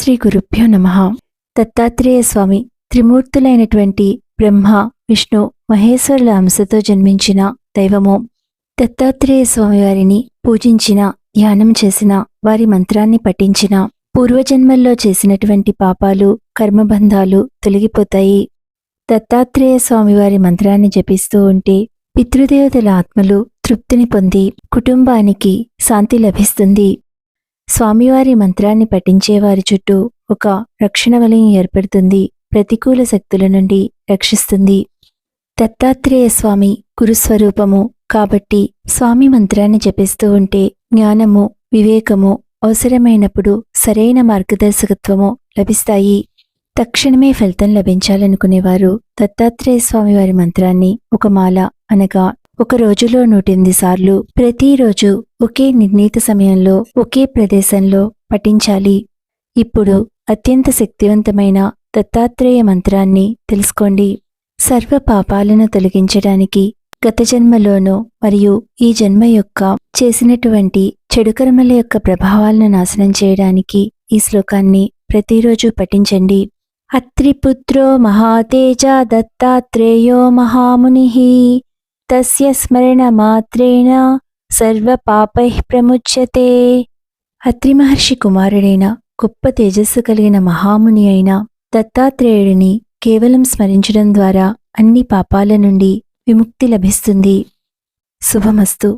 శ్రీ గురుభ్యో నమ. దత్తాత్రేయ స్వామి త్రిమూర్తులైనటువంటి బ్రహ్మ విష్ణు మహేశ్వరుల అంశతో జన్మించిన దైవము. దత్తాత్రేయ స్వామి వారిని పూజించిన ధ్యానం చేసిన వారి మంత్రాన్ని పఠించిన పూర్వజన్మల్లో చేసినటువంటి పాపాలు కర్మబంధాలు తొలగిపోతాయి. దత్తాత్రేయ స్వామి వారి మంత్రాన్ని జపిస్తూ ఉంటే పితృదేవతల ఆత్మలు తృప్తిని పొంది కుటుంబానికి శాంతి లభిస్తుంది. స్వామివారి మంత్రాన్ని పఠించేవారి చుట్టూ ఒక రక్షణ వలయం ఏర్పడుతుంది. ప్రతికూల శక్తుల నుండి రక్షిస్తుంది. దత్తాత్రేయ స్వామి గురుస్వరూపము కాబట్టి స్వామి మంత్రాన్ని జపిస్తూ ఉంటే జ్ఞానము వివేకము అవసరమైనప్పుడు సరైన మార్గదర్శకత్వము లభిస్తాయి. తక్షణమే ఫలితం లభించాలనుకునేవారు దత్తాత్రేయ స్వామి వారి మంత్రాన్ని ఒక మాల అనగా ఒక రోజులో నూటెనిమిది సార్లు ప్రతిరోజు ఒకే నిర్ణీత సమయంలో ఒకే ప్రదేశంలో పఠించాలి. ఇప్పుడు అత్యంత శక్తివంతమైన దత్తాత్రేయ మంత్రాన్ని తెలుసుకోండి. సర్వ పాపాలను తొలగించడానికి గత జన్మలోనూ మరియు ఈ జన్మ యొక్క చేసినటువంటి చెడుకర్మల యొక్క ప్రభావాలను నాశనం చేయడానికి ఈ శ్లోకాన్ని ప్రతిరోజు పఠించండి. అత్రిపుత్రో మహాతేజ దత్తాత్రేయో మహాముని తస్య స్మరణ మాత్రేణ సర్వ పాపై ప్రముచ్యతే అత్రి మహర్షి కుమారుడైన గొప్ప తేజస్సు కలిగిన మహాముని అయిన దత్తాత్రేయుడిని కేవలం స్మరించడం ద్వారా అన్ని పాపాల నుండి విముక్తి లభిస్తుంది। శుభమస్తు।